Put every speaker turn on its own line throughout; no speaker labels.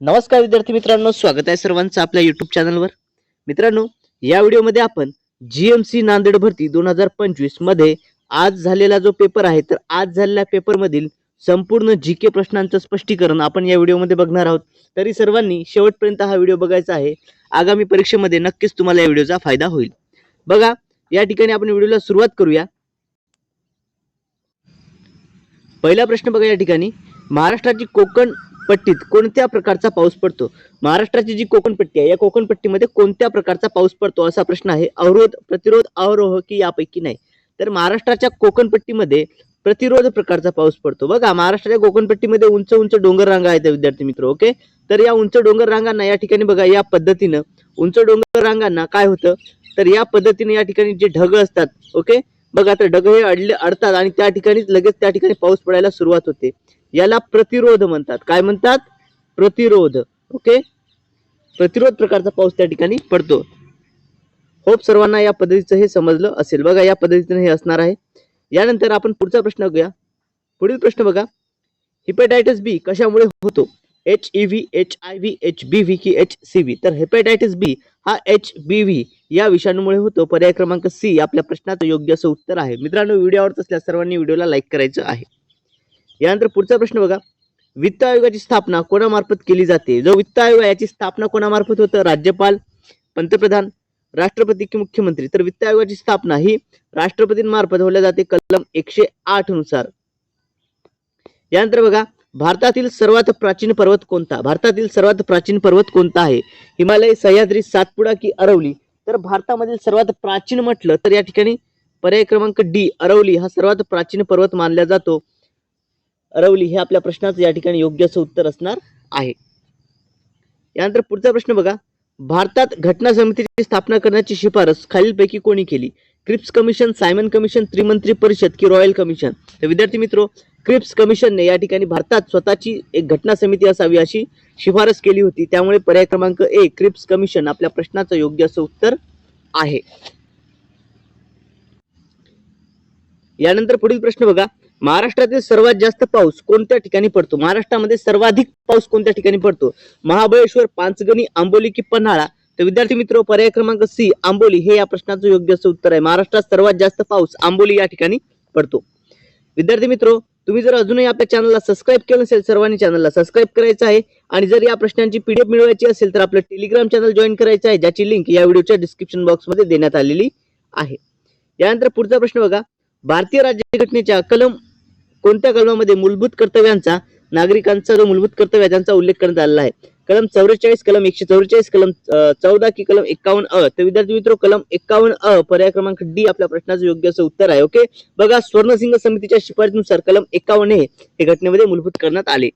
नमस्कार विद्यार्थी मित्रांनो स्वागत आहे सर्वांचं आपल्या युट्यूब चॅनलवर मित्रांनो या व्हिडिओमध्ये आपण जी एम सी नांदेड भरती दोन हजार पंचवीसमध्ये आज झालेला जो पेपर आहे तर आज झालेल्या पेपरमधील संपूर्ण जी के प्रश्नांचं स्पष्टीकरण आपण या व्हिडिओमध्ये बघणार आहोत. तरी सर्वांनी शेवटपर्यंत हा व्हिडिओ बघायचा आहे. आगामी परीक्षेमध्ये नक्कीच तुम्हाला या व्हिडिओचा फायदा होईल. बघा या ठिकाणी आपण व्हिडिओला सुरुवात करूया. पहिला प्रश्न बघा या ठिकाणी. महाराष्ट्राची कोकण पट्टीत कोणत्या प्रकारचा पाऊस पडतो? महाराष्ट्राची जी कोकणपट्टी आहे या कोकणपट्टीमध्ये कोणत्या प्रकारचा पाऊस पडतो असा प्रश्न आहे? अवरोध प्रतिरोध अवरोह की यापैकी नाही. तर महाराष्ट्राच्या कोकणपट्टीमध्ये प्रतिरोध प्रकारचा पाऊस पडतो. बघा महाराष्ट्राच्या कोकणपट्टीमध्ये उंच उंच डोंगर रांगा आहेत विद्यार्थी मित्र ओके? तर या उंच डोंगर रांगांना या ठिकाणी बघा या पद्धतीनं उंच डोंगर रांगांना काय होतं? तर या पद्धतीने या ठिकाणी जे ढग असतात ओके? बघा तर ढग हे अडले अडतात आणि त्या ठिकाणी लगेच त्या ठिकाणी पाऊस पडायला सुरुवात होते. याला प्रतिरोध म्हणतात. काय म्हणतात? प्रतिरोध. ओके? प्रतिरोध प्रकारचा पाऊस त्या ठिकाणी पडतो. होप सर्वांना या पद्धतीचं हे समजलं असेल. बघा या पद्धतीनं हे असणार आहे. यानंतर आपण पुढचा प्रश्न बघूया. पुढील प्रश्न बघा. हिपेटायटिस बी कशामुळे होतो? H E V H I V H B V की एच सी व्ही तर हेपॅटायटिस बी हा एच बी व्ही या विषाणूमुळे होतो. पर्याय क्रमांक सी आपल्या प्रश्नाचं योग्य असं उत्तर आहे. मित्रांनो व्हिडिओ आवडत असल्यास सर्वांनी व्हिडिओला लाईक करायचं आहे. यानंतर पुढचा प्रश्न बघा. वित्त आयोगाची स्थापना कोणामार्फत केली जाते? जो वित्त आयोग याची स्थापना कोणामार्फत होतं? राज्यपाल पंतप्रधान राष्ट्रपती की मुख्यमंत्री? तर वित्त आयोगाची स्थापना ही राष्ट्रपतींमार्फत होल्या जाते कलम एकशे आठनुसार. यानंतर बघा भारतातील सर्वात प्राचीन पर्वत कोणता? भारतातील सर्वात प्राचीन पर्वत कोणता आहे? हिमालय सह्याद्री सातपुडा की अरवली? तर भारतामधील सर्वात प्राचीन म्हटलं तर या ठिकाणी पर्याय क्रमांक डी अरवली. हा सर्वात प्राचीन पर्वत मानला जातो. अरवली हे आपल्या प्रश्नाचं या ठिकाणी योग्य असं उत्तर असणार आहे. यानंतर पुढचा प्रश्न बघा. भारतात घटना समितीची स्थापना करण्याची शिफारस खालीलपैकी कोणी केली? क्रिप्स कमिशन सायमन कमिशन त्रिमंत्री परिषद की रॉयल कमिशन? तर विद्यार्थी मित्रो क्रिप्स कमिशनने या ठिकाणी भारतात स्वतःची एक घटना समिती असावी अशी शिफारस केली होती. त्यामुळे पर्याय क्रमांक एक क्रिप्स कमिशन आपल्या प्रश्नाचं योग्य असं उत्तर आहे. यानंतर पुढील प्रश्न बघा. महाराष्ट्रातील सर्वात जास्त पाऊस कोणत्या ठिकाणी पडतो? महाराष्ट्रामध्ये सर्वाधिक पाऊस कोणत्या ठिकाणी पडतो? महाबळेश्वर पाचगणी आंबोली की पन्हाळा? तर विद्यार्थी मित्र पर्याय क्रमांक सी आंबोली हे या प्रश्नाचं योग्य असं उत्तर आहे. महाराष्ट्रात सर्वात जास्त पाऊस आंबोली या ठिकाणी पडतो. विद्यार्थी मित्र तुम्ही जर अजूनही आपल्या चॅनलला सबस्क्राईब केलं नसेल सर्वांनी चॅनलला सबस्क्राईब करायचं आहे. आणि जर या प्रश्नांची पीडीएफ मिळवायची असेल तर आपलं टेलिग्राम चॅनल जॉईन करायचं आहे ज्याची लिंक या व्हिडिओच्या डिस्क्रिप्शन बॉक्समध्ये देण्यात आलेली आहे. यानंतर पुढचा प्रश्न बघा. भारतीय राज्यघटनेच्या कलम कोणत्या कलमामध्ये मूलभूत कर्तव्यांचा नागरिकांचा जो मूलभूत कर्तव्य आहे त्यांचा उल्लेख करण्यात आलेला आहे? कलम चौवेचाळीस कलम एकशे चौवेचाळीस कलम चौदा की कलम एकावन्न अ. तर विद्यार्थी मित्र कलम एकावन्न अ पर्याय क्रमांक डी आपल्या प्रश्नाचं योग्य असं उत्तर आहे ओके? बघा स्वर्णसिंग समितीच्या शिफारसीनुसार कलम एकावन्न हे घटनेमध्ये मूलभूत करण्यात आले.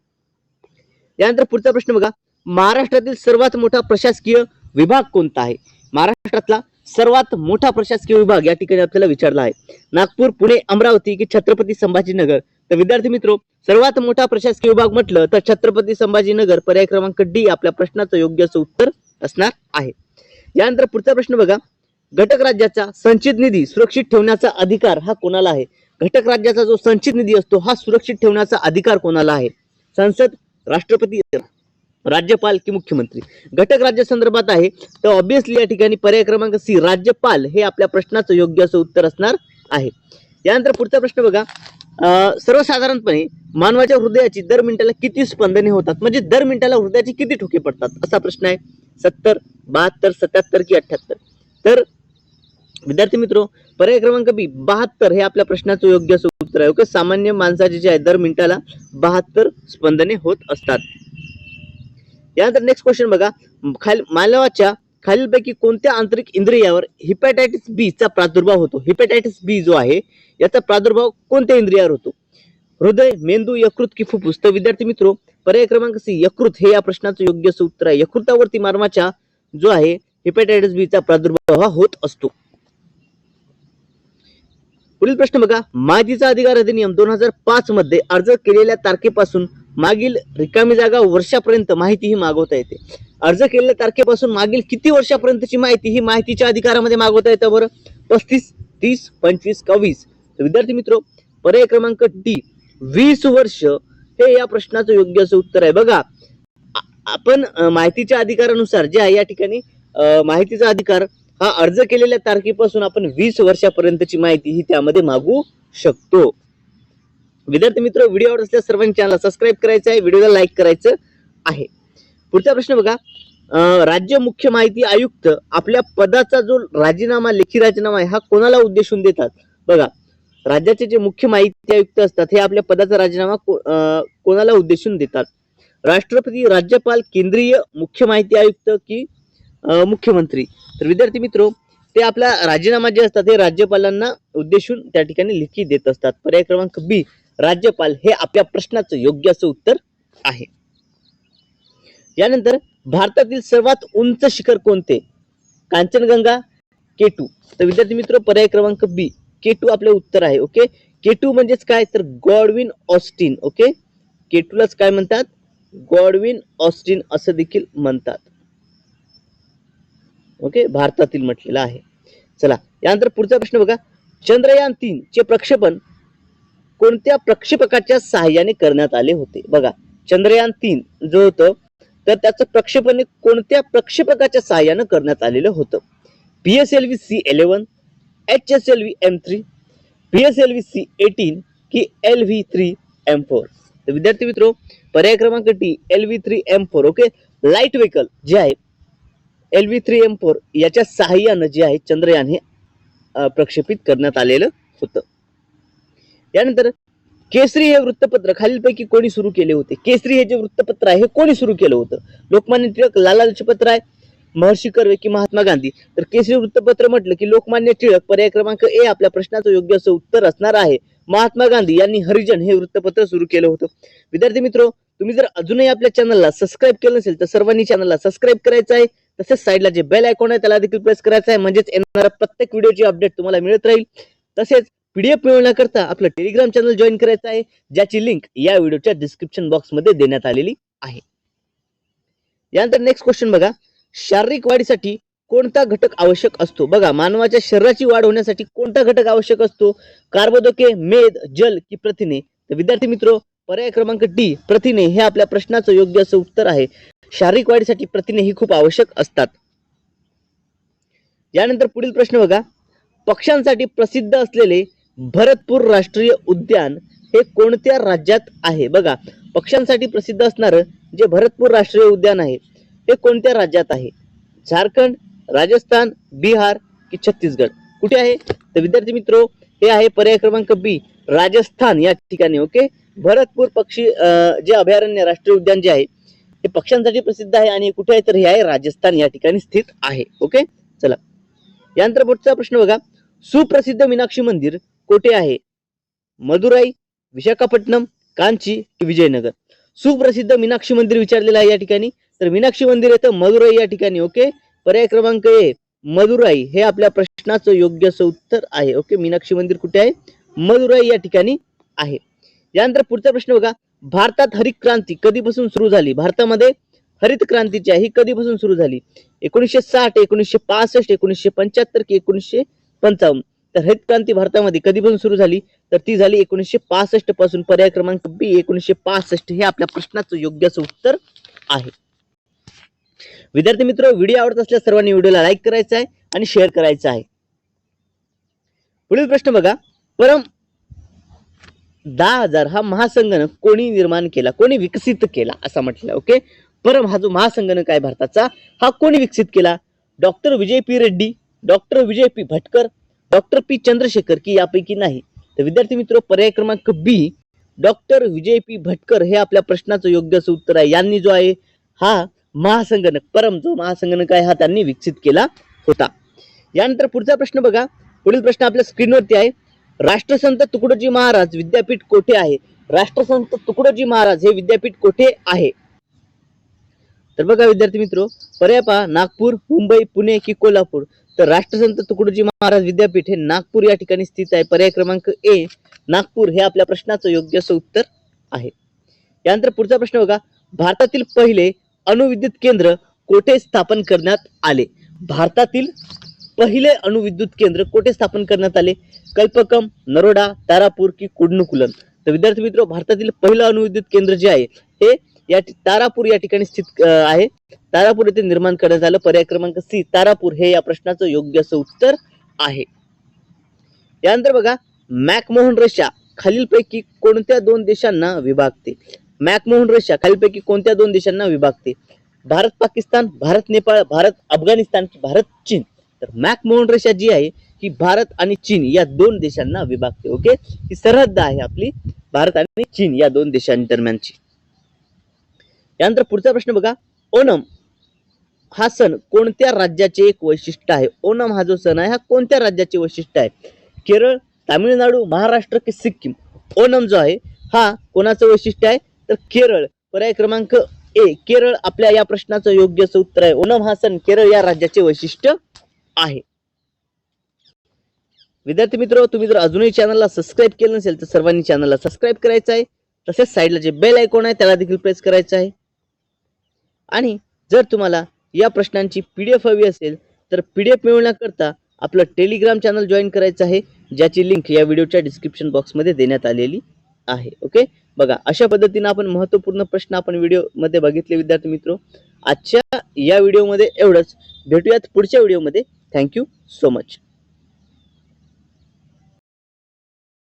यानंतर पुढचा प्रश्न बघा. महाराष्ट्रातील सर्वात मोठा प्रशासकीय विभाग कोणता आहे? महाराष्ट्रातला सर्वात मोठा प्रशासकीय विभाग या ठिकाणी आपल्याला विचारला आहे. नागपूर पुणे अमरावती की छत्रपती संभाजीनगर? तर विद्यार्थी मित्रो सर्वात मोठा प्रशासकीय विभाग म्हटलं तर छत्रपती संभाजीनगर पर्याय क्रमांक डी आपल्या प्रश्नाचं योग्य असं उत्तर असणार आहे. यानंतर पुढचा प्रश्न बघा. घटक राज्याचा संचित निधी सुरक्षित ठेवण्याचा अधिकार हा कोणाला आहे? घटक राज्याचा जो संचित निधी असतो हा सुरक्षित ठेवण्याचा अधिकार कोणाला आहे? संसद राष्ट्रपती राज्यपाल की मुख्यमंत्री. घटक राज्य संदर्भात आहे तर ऑब्विसली या ठिकाणी पर्याय क्रमांक सी राज्यपाल हे आपल्या प्रश्नाचं योग्य असं उत्तर असणार आहे. यानंतर पुढचा प्रश्न बघा. सर्वसाधारणपणे मानवाच्या हृदयाची दर मिनिटाला किती स्पंदने होतात? म्हणजे दर मिनिटाला हृदयाचे किती ठोके पडतात? असा प्रश्न आहे. सत्तर बहात्तर सत्याहत्तर की अठ्याहत्तर तर विद्यार्थी मित्रो पर्याय क्रमांक बी बहात्तर हे आपल्या प्रश्नाचं योग्य असं उत्तर आहे. ओके? सामान्य माणसाचे जे आहे दर मिनिटाला बहात्तर स्पंदने होत असतात. यानंतर नेक्स्ट क्वेश्चन बघा. खाली मानवाच्या खालीलपैकी कोणत्या आंतरिक इंद्रियावर हिपॅटायटिस बी चा प्रादुर्भाव होतो? हिपॅटायटिस बी जो आहे याचा प्रादुर्भाव कोणत्या इंद्रियावर होतो? हृदय मेंदू यकृत की फुफ्फुस? तर विद्यार्थी मित्रो पर्याय क्रमांक सी यकृत हे या प्रश्नाचं योग्य उत्तर आहे. यकृतावरती मार्माच्या जो आहे हिपॅटायटिस बी चा प्रादुर्भाव हा होत असतो. पुढील प्रश्न बघा. माहितीचा अधिकार अधिनियम दोन हजार पाच मध्ये अर्ज केलेल्या तारखेपासून मागील रिकामी जागा वर्षापर्यंत माहिती ही मागवता येते. अर्ज केलेल्या तारखेपासून मागील किती वर्षापर्यंतची माहिती ही माहितीच्या अधिकारामध्ये मागवता येतं बरं? पस्तीस तीस पंचवीस का वीस? विद्यार्थी मित्र पर्याय क्रमांक डी वीस वर्ष हे या प्रश्नाचं योग्य असं उत्तर आहे. बघा आपण माहितीच्या अधिकारानुसार जे आहे या ठिकाणी माहितीचा अधिकार हा अर्ज केलेल्या तारखेपासून आपण वीस वर्षापर्यंतची माहिती ही त्यामध्ये मागू शकतो. विद्यार्थी मित्र व्हिडिओ आवडत असल्यास सर्वांनी चॅनल सबस्क्राईब करायचं आहे व्हिडिओला लाईक करायचं आहे. पुढचा प्रश्न बघा. राज्य मुख्य माहिती आयुक्त आपल्या पदाचा जो राजीनामा लेखी राजीनामा आहे हा कोणाला उद्देशून देतात? बघा राज्याचे जे मुख्य माहिती आयुक्त असतात हे आपल्या पदाचा राजीनामा को- कोणाला उद्देशून देतात? राष्ट्रपती राज्यपाल केंद्रीय मुख्य माहिती आयुक्त की मुख्यमंत्री? तर विद्यार्थी मित्रो ते आपला राजीनामा जे असतात हे राज्यपालांना उद्देशून त्या ठिकाणी लिखी देत असतात. पर्याय क्रमांक बी राज्यपाल हे आपल्या प्रश्नाचं योग्य असं उत्तर आहे. यानंतर भारतातील सर्वात उंच शिखर कोणते? कांचनगंगा केटू तर विद्यार्थी मित्र पर्याय क्रमांक बी केटू आपले उत्तर आहे ओके केटू म्हणजेच काय? तर गॉडविन ऑस्टिन ओके केटूलाच काय म्हणतात? गॉडविन ऑस्टिन असं देखील म्हणतात. ओके भारतातील म्हटलेलं आहे. चला यानंतर पुढचा प्रश्न बघा. चंद्रयान तीन चे प्रक्षेपण कोणत्या प्रक्षेपकाच्या सहाय्याने करण्यात आले होते? बघा चंद्रयान तीन जो होतं तर त्याचं प्रक्षेपण कोणत्या प्रक्षेपकाच्या सहाय्यानं करण्यात आलेलं होतं? P S L V C eleven H S L V M three P S L V C eighteen की L V three M four तर विद्यार्थी मित्रो पर्याय क्रमांक T L V three M four okay light vehicle जे आहे L V three M four याच्या सहाय्यानं जे आहे चंद्रयान हे प्रक्षेपित करण्यात आलेलं होतं. यानंतर केसरी हे वृत्तपत्र खालीलपैकी कोणी सुरू केले होते? केसरी हे जे वृत्तपत्र आहे हे कोणी सुरू केलं होतं? लोकमान्य टिळक लाला लजपत राय महर्षी कर्वे की महात्मा गांधी. तर केसरी वृत्तपत्र म्हटलं की लोकमान्य टिळक पर्याय क्रमांक ए आपल्या प्रश्नाचं योग्य असं उत्तर असणार आहे. महात्मा गांधी यांनी हरिजन हे वृत्तपत्र सुरू केलं होतं. विद्यार्थी मित्र तुम्ही जर अजूनही आपल्या चॅनलला सबस्क्राईब केलं नसेल तर सर्वांनी चॅनलला सबस्क्राईब करायचं आहे. तसेच साईडला जे बेल आयकॉन आहे त्याला देखील प्रेस करायचं आहे. म्हणजेच येणारा प्रत्येक व्हिडिओची अपडेट तुम्हाला मिळत राहील. तसेच पीडीएफ मिळवण्याकरता आपलं टेलिग्राम चॅनल जॉईन करायचं आहे ज्याची लिंक या व्हिडिओच्या डिस्क्रिप्शन बॉक्समध्ये देण्यात आलेली आहे. यानंतर नेक्स्ट क्वेश्चन बघा. शारीरिक वाढीसाठी कोणता घटक आवश्यक असतो? बघा मानवाच्या शरीराची वाढ होण्यासाठी कोणता घटक आवश्यक असतो? कार्बोदके मेद जल की प्रथिने. तर विद्यार्थी मित्र पर्याय क्रमांक डी प्रथिने हे आपल्या प्रश्नाचं योग्य असं उत्तर आहे. शारीरिक वाढीसाठी प्रथिने ही खूप आवश्यक असतात. यानंतर पुढील प्रश्न बघा. पक्ष्यांसाठी प्रसिद्ध असलेले भरतपूर राष्ट्रीय उद्यान हे कोणत्या राज्यात आहे? बघा पक्ष्यांसाठी प्रसिद्ध असणारं जे भरतपूर राष्ट्रीय उद्यान आहे हे कोणत्या राज्यात आहे? झारखंड राजस्थान बिहार की छत्तीसगड? कुठे आहे? तर विद्यार्थी मित्रो हे आहे पर्याय क्रमांक बी राजस्थान या ठिकाणी ओके? भरतपूर पक्षी अं, जे अभयारण्य राष्ट्रीय उद्यान जे आहे हे पक्ष्यांसाठी प्रसिद्ध आहे आणि कुठे आहे? तर हे आहे राजस्थान या ठिकाणी स्थित आहे ओके? चला. यानंतर पुढचा प्रश्न बघा. सुप्रसिद्ध मीनाक्षी मंदिर कोठे आहे? मदुराई विशाखापट्टणम कांची विजयनगर. सुप्रसिद्ध मीनाक्षी मंदिर विचारलेलं आहे या ठिकाणी. तर मीनाक्षी मंदिर येतं मदुराई या ठिकाणी ओके? पर्याय क्रमांक ए मदुराई हे आपल्या प्रश्नाचं योग्य असं उत्तर आहे ओके? मीनाक्षी मंदिर कुठे आहे? मदुराई या ठिकाणी आहे. यानंतर पुढचा प्रश्न बघा. भारतात हरित क्रांती कधीपासून सुरू झाली? भारतामध्ये हरित क्रांतीची आहे ही कधीपासून सुरू झाली? एकोणीसशे साठ एकोणीसशे पासष्ट एकोणीसशे पंच्याहत्तर की एकोणीसशे पंचावन्न? तर हरित क्रांती भारतामध्ये कधीपासून सुरू झाली तर ती झाली एकोणीसशे पासष्टपासून. पर्याय क्रमांक बी एकोणीसशे पासष्ट हे आपल्या प्रश्नाचं योग्य उत्तर आहे. विद्यार्थी मित्र व्हिडिओ आवडत असल्यास सर्वांनी व्हिडिओला लाईक करायचा आहे आणि शेअर करायचा आहे. पुढील प्रश्न बघा. परम दहा हजार हा महासंगणक कोणी निर्माण केला कोणी विकसित केला असा म्हटलं ओके? परम हा जो महासंगणक आहे भारताचा हा कोणी विकसित केला? Doctor Vijay P Reddy doctor Vijay P Bhatkar doctor P Chandrashekhar की यापैकी नाही. तर विद्यार्थी मित्र पर्याय क्रमांक B doctor Vijay P Bhatkar हे आपल्या प्रश्नाचं योग्य असं उत्तर आहे. यांनी जो आहे हा महासंगणक परम जो महासंगणक आहे हा त्यांनी विकसित केला होता. यानंतर पुढचा प्रश्न बघा. पुढील प्रश्न आपल्या स्क्रीनवरती आहे. राष्ट्रसंत तुकडोजी महाराज विद्यापीठ कोठे आहे? राष्ट्रसंत तुकडोजी महाराज हे विद्यापीठ कोठे आहे? तर बघा विद्यार्थी मित्र पर्याय नागपूर मुंबई पुणे की कोल्हापूर. तर राष्ट्रसंत तुकडोजी महाराज विद्यापीठ हे नागपूर या ठिकाणी स्थित आहे. पर्याय क्रमांक ए नागपूर हे आपल्या प्रश्नाचं योग्य असं उत्तर आहे. यानंतर पुढचा प्रश्न बघा. भारतातील पहिले अणुविद्युत केंद्र कोठे स्थापन करण्यात आले? भारतातील पहिले अणुविद्युत केंद्र कोठे स्थापन करण्यात आले? कल्पकम नरोडा तारापूर की कुडनुकुलम. तर विद्यार्थी मित्र भारतातील पहिलं अणुविद्युत केंद्र जे आहे हे या तारापूर या ठिकाणी स्थित आहे. तारापूर येथे निर्माण करण्यात आलं पर्याय क्रमांक सी तारापूर हे या प्रश्नाचं योग्य असं उत्तर आहे. यानंतर बघा मॅकमोहन रेषा खालीलपैकी कोणत्या दोन देशांना विभागते? मॅकमोहन रेषा खालीलपैकी कोणत्या दोन देशांना विभागते? भारत पाकिस्तान भारत नेपाळ भारत अफगाणिस्तान भारत चीन? तर मॅकमोहन रेषा जी आहे ही भारत आणि चीन या दोन देशांना विभागते ओके? ही सरहद्द आहे आपली भारत आणि चीन या दोन देशांदरम्यानची. यानंतर पुढचा प्रश्न बघा. ओणम हा सण कोणत्या राज्याचे एक वैशिष्ट्य आहे? ओणम हा जो सण आहे हा कोणत्या राज्याचे वैशिष्ट्य आहे? केरळ तामिळनाडू महाराष्ट्र की सिक्कीम? ओणम जो आहे हा कोणाचं वैशिष्ट्य आहे? तर केरळ. पर्याय क्रमांक ए केरळ आपल्या या प्रश्नाचं योग्य असं उत्तर आहे. ओणम हा सण केरळ या राज्याचे वैशिष्ट्य आहे. विद्यार्थी मित्र तुम्ही जर अजूनही चॅनलला सबस्क्राईब केलं नसेल तर सर्वांनी चॅनलला सबस्क्राईब करायचं आहे. तसेच साईडला जे बेल आयकॉन आहे त्याला देखील प्रेस करायचं आहे. आणि जर तुम्हाला या प्रश्नांची पीडीएफ हवी असेल तर पीडीएफ मिळवण्याकरता आपलं टेलिग्राम चॅनल जॉईन करायचं आहे ज्याची लिंक या व्हिडिओच्या डिस्क्रिप्शन बॉक्समध्ये देण्यात आलेली आहे. ओके बघा अशा पद्धतीनं आपण महत्त्वपूर्ण प्रश्न आपण व्हिडिओमध्ये बघितले विद्यार्थी मित्र. आजच्या या व्हिडिओमध्ये एवढंच. भेटूयात पुढच्या व्हिडिओमध्ये थँक्यू सो मच